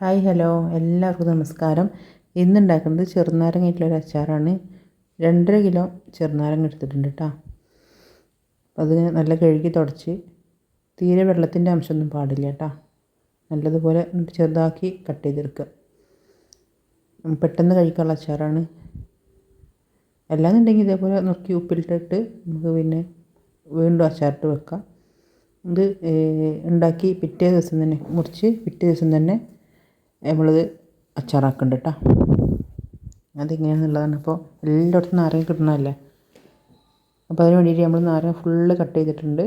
Hi hello. എല്ലാവർക്കും നമസ്കാരം. ഇന്ന് ഉണ്ടാക്കുന്നത് ചെറുനാരങ്ങ അച്ചാറാണ്. രണ്ടര കിലോ ചെറുനാരങ്ങ എടുത്തിട്ടുണ്ട് കേട്ടോ അപ്പോൾ അത് നല്ല കഴുകി തുടച്ച് തീരെ വെള്ളത്തിന്റെ അംശമൊന്നും പാടില്ല കേട്ടോ നല്ലതുപോലെ ചെറുതാക്കി കട്ട് ചെയ്തെടുക്കുക. പെട്ടെന്ന് കഴിക്കാനുള്ള അച്ചാറാണ്. അല്ലാന്നുണ്ടെങ്കിൽ ഇതേപോലെ നുറുക്കി ഉപ്പിലിട്ടിട്ട് നമുക്ക് പിന്നെ വീണ്ടും അച്ചാറിട്ട് വെക്കാം. ഇത് ഉണ്ടാക്കി പിറ്റേ ദിവസം തന്നെ മുറിച്ച് പിറ്റേ ദിവസം തന്നെ നമ്മളത് അച്ചാറാക്കുന്നുണ്ട് കേട്ടോ അതെങ്ങനെയാണെന്നുള്ളതാണ് അപ്പോൾ എല്ലായിടത്തും നാരങ്ങ കിട്ടണമല്ലേ അപ്പോൾ അതിന് വേണ്ടിയിട്ട് നമ്മൾ നാരങ്ങ ഫുള്ള് കട്ട് ചെയ്തിട്ടുണ്ട്.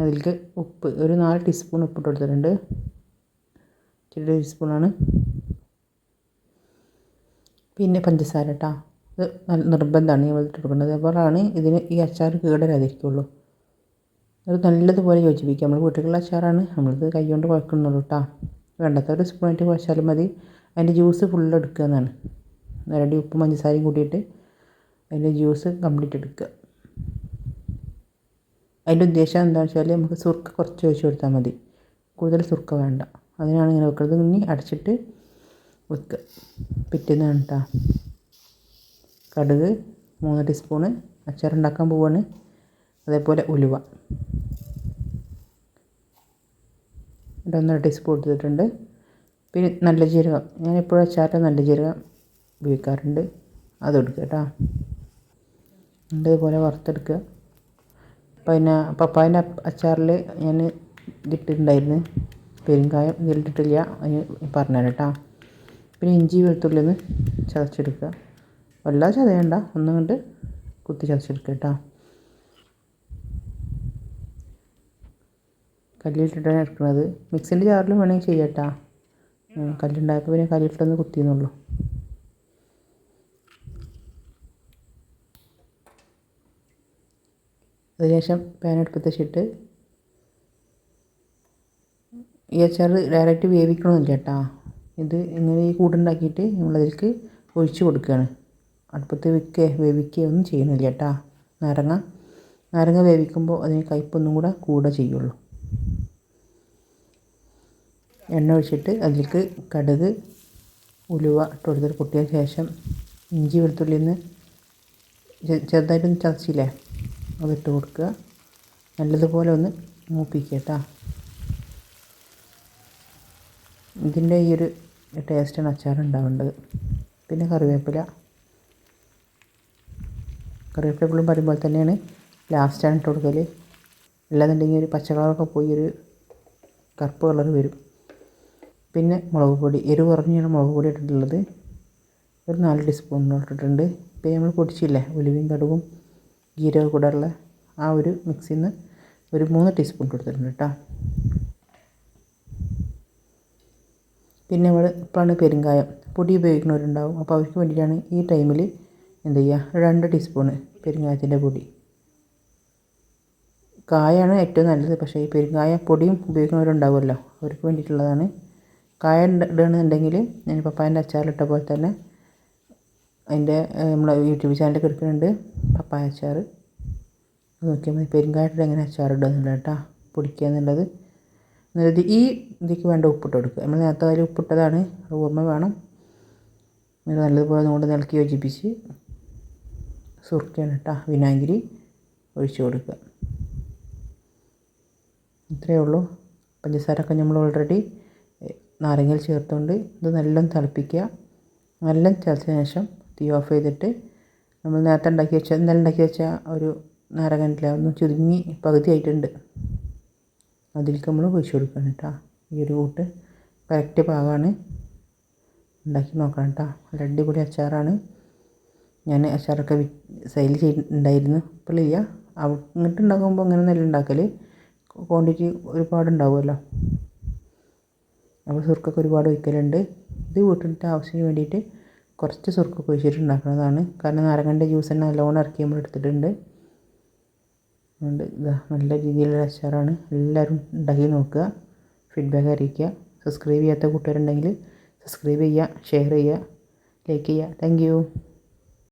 അതിലേക്ക് ഉപ്പ് ഒരു നാല് ടീസ്പൂൺ ഉപ്പിട്ട് കൊടുത്തിട്ടുണ്ട്. ചെറിയ ടീസ്പൂണാണ്. പിന്നെ പഞ്ചസാര കേട്ടോ ഇത് നിർബന്ധമാണ് നമ്മൾ ഇട്ട് കൊടുക്കേണ്ടത് അതുപോലെയാണ് ഇതിന് ഈ അച്ചാർ കേടരാതിരിക്കുള്ളൂ. അത് നല്ലതുപോലെ യോജിപ്പിക്കുക. നമ്മൾ വീട്ടിലുള്ള അച്ചാറാണ്. നമ്മളിത് കൈ കൊണ്ട് കുഴക്കുന്നുള്ളൂ കേട്ടോ വേണ്ടത്ര ഒരു സ്പൂണായിട്ട് കുഴച്ചാലും മതി. അതിന്റെ ജ്യൂസ് ഫുൾ എടുക്കുക എന്നാണ്. നേരടി ഉപ്പും പഞ്ചസാരയും കൂട്ടിയിട്ട് അതിന്റെ ജ്യൂസ് കംപ്ലീറ്റ് എടുക്കുക. അതിന്റെ ഉദ്ദേശം എന്താണെന്ന് വെച്ചാൽ നമുക്ക് സുർക്ക കുറച്ച് ഒഴിച്ച് കൊടുത്താൽ മതി. കൂടുതൽ സുർക്ക വേണ്ട. അതിനാണ് ഇങ്ങനെ വെക്കുന്നത് ഇനി അടച്ചിട്ട് വെക്കുക. പിറ്റേന്നാണ് കേട്ടോ കടുക് മൂന്ന് ടീസ്പൂണ് അച്ചാറുണ്ടാക്കാൻ പോവാണ്. അതേപോലെ ഉലുവ. ഇവിടെ ഒന്നര ടീസ്പൂൺ എടുത്തിട്ടുണ്ട് പിന്നെ നല്ല ജീരകം. ഞാൻ എപ്പോഴും അച്ചാറിൽ നല്ല ജീരകം ഉപയോഗിക്കാറുണ്ട്. അത് എടുക്കുക കേട്ടോ. ഇതുപോലെ വറുത്തെടുക്കുക. പിന്നെ പപ്പായന്റെ അച്ചാറിൽ ഞാൻ ഇതിട്ടിട്ടുണ്ടായിരുന്നു. പെരുങ്കായം ഇതിലിട്ടിട്ടില്ല. അതിന് പറഞ്ഞുതരാം കേട്ടോ. പിന്നെ ഇഞ്ചി വെളുത്തുള്ളി ഒന്ന് ചതച്ചെടുക്കുക. വല്ലാതെ ചതയണ്ട. ഒന്നും കൊണ്ട് കുത്തി ചതച്ചെടുക്കുക കേട്ടോ. കല്ലിലിട്ടിട്ടാണ് ഇറക്കുന്നത് മിക്സിന്റെ ജാറിലും വേണമെങ്കിൽ ചെയ്യാം കേട്ടോ കല്ലുണ്ടായപ്പോൾ പിന്നെ കല്ലിട്ടൊന്ന് കുത്തിയെന്നുള്ളൂ. അതിനുശേഷം പാൻ വെച്ചിട്ട് ഈ അച്ചാർ ഡയറക്റ്റ് വേവിക്കണമെന്നില്ല കേട്ടോ ഇത് ഇങ്ങനെ ഈ കൂടുണ്ടാക്കിയിട്ട് നമ്മളതിലേക്ക് ഒഴിച്ചു കൊടുക്കുകയാണ്. അടുപ്പത്ത് വെക്കുക വേവിക്കുക ഒന്നും ചെയ്യണില്ല കേട്ടോ നാരങ്ങ നാരങ്ങ വേവിക്കുമ്പോൾ അതിന് കയ്പൊന്നും കൂടെ കൂടെ ചെയ്യുള്ളൂ. എണ്ണ ഒഴിച്ചിട്ട് അതിലേക്ക് കടുക് ഉലുവ ഇട്ട് കൊടുത്തിട്ട് പൊട്ടിയ ശേഷം ഇഞ്ചി വെളുത്തുള്ളിയിൽ നിന്ന് ചെറുതായിട്ടൊന്ന് ചതച്ചില്ലേ? അതിട്ട് കൊടുക്കുക. നല്ലതുപോലെ ഒന്ന് മൂപ്പിക്കുക കേട്ടോ. ഇതിന്റെ ഈ ഒരു ടേസ്റ്റാണ് അച്ചാർ ഉണ്ടാവേണ്ടത്. പിന്നെ കറിവേപ്പില. കറിവേപ്പില എപ്പോഴും പറയുമ്പോൾ തന്നെയാണ്. ലാസ്റ്റാണ് ഇട്ട് കൊടുക്കൽ അല്ലാന്നുണ്ടെങ്കിൽ ഒരു പച്ച കളറൊക്കെ പോയി ഒരു കറുപ്പ് കളർ വരും. പിന്നെ മുളക് പൊടി എരിവ് കുറഞ്ഞാണ് മുളക് പൊടി ഇട്ടിട്ടുള്ളത് ഒരു നാല് ടീസ്പൂൺ ഇട്ടിട്ടുണ്ട്. ഇപ്പോൾ നമ്മൾ പൊടിച്ചില്ലേ ഉലുവയും കടുകും ജീരകം കൂടെ ഉള്ള ആ ഒരു മിക്സിയിൽ നിന്ന് ഒരു മൂന്ന് ടീസ്പൂൺ കൊടുത്തിട്ടുണ്ട് കേട്ടോ പിന്നെ നമ്മൾ ഇപ്പോഴാണ് പെരുങ്കായം പൊടി ഉപയോഗിക്കുന്നവരുണ്ടാവും. അപ്പോൾ അവർക്ക് വേണ്ടിയിട്ടാണ് ഈ ടൈമിൽ എന്ത് ചെയ്യുക രണ്ട് ടീസ്പൂണ് പെരുങ്കായത്തിന്റെ പൊടി. കായാണ് ഏറ്റവും നല്ലത്. പക്ഷേ ഈ പെരുങ്കായ പൊടിയും ഉപയോഗിക്കുന്നവരുണ്ടാവുമല്ലോ. അവർക്ക് വേണ്ടിയിട്ടുള്ളതാണ് കായ ഇടുകയാണെന്നുണ്ടെങ്കിൽ ഞാൻ പപ്പായന്റെ അച്ചാറിലിട്ട പോലെ തന്നെ അതിന്റെ നമ്മളെ യൂട്യൂബ് ചാനലിൽ കിടക്കുന്നുണ്ട് പപ്പായ അച്ചാർ. നോക്കിയാൽ മതി. പെരുങ്കായത്തിൽ എങ്ങനെ എന്നുള്ളത് കേട്ടോ. പൊടിക്കുക എന്നുള്ളത്. എന്നിട്ട് ഈ ഇതിക്ക് വേണ്ട ഉപ്പിട്ട് കൊടുക്കുക. നമ്മൾ നേരത്തെ അതിൽ ഉപ്പിട്ടതാണ്. ഓർമ്മ വേണം. എന്നിട്ട് നല്ലതുപോലെ കൊണ്ട് നിലക്കി യോജിപ്പിച്ച് സുർക്കയാണ് കേട്ടോ. വിനാഗിരി ഒഴിച്ചു കൊടുക്കുക. ഇത്രയേ ഉള്ളൂ. പഞ്ചസാരൊക്കെ നമ്മൾ ഓൾറെഡി നാരങ്ങയിൽ ചേർത്തുകൊണ്ട് ഇത് നല്ലോണം തിളപ്പിക്കുക. നല്ല തിളച്ചതിന് ശേഷം തീ ഓഫ് ചെയ്തിട്ട് നമ്മൾ നേരത്തെ ഉണ്ടാക്കി വെച്ച ഇന്നലെ ഉണ്ടാക്കി വെച്ച ഒരു നാരങ്ങനില്ല ഒന്ന് ചുരുങ്ങി പകുതി ആയിട്ടുണ്ട്. അതിലേക്ക് നമ്മൾ ഒഴിച്ചു കൊടുക്കണം കേട്ടോ. ഈ ഒരു കൂട്ട് കറക്റ്റ് പാകമാണ് ഉണ്ടാക്കി നോക്കണം കേട്ടോ. നല്ല അടിപൊളി അച്ചാറാണ്. ഞാൻ അച്ചാറൊക്കെ വി സെയിൽ ചെയ്തിട്ടുണ്ടായിരുന്നു. ഇപ്പോഴില്ല ഇങ്ങോട്ട് ഉണ്ടാക്കുമ്പോൾ അങ്ങനെ നല്ല ഉണ്ടാക്കൽ ക്വാണ്ടിറ്റി ഒരുപാട് ഉണ്ടാവുമല്ലോ അപ്പോൾ സുർക്കൊക്കെ ഒരുപാട് ഒഴിക്കലുണ്ട്. ഇത് വീട്ടിലത്തെ ആവശ്യത്തിന് വേണ്ടിയിട്ട് കുറച്ച് സുർക്കൊക്കെ ഒഴിച്ചിട്ട് ഉണ്ടാക്കുന്നതാണ് കാരണം നാരങ്ങന്റെ ജ്യൂസ് തന്നെ നല്ലോണം ഇറക്കി നമ്മൾ എടുത്തിട്ടുണ്ട്. അതുകൊണ്ട് ഇതാ നല്ല രീതിയിലുള്ള അച്ചാറാണ്. എല്ലാവരും ഉണ്ടാക്കി നോക്കുക. ഫീഡ്ബാക്ക് അറിയിക്കുക. സബ്സ്ക്രൈബ് ചെയ്യാത്ത കൂട്ടുകാരുണ്ടെങ്കിൽ സബ്സ്ക്രൈബ് ചെയ്യുക ഷെയർ ചെയ്യുക ലൈക്ക് ചെയ്യുക. താങ്ക്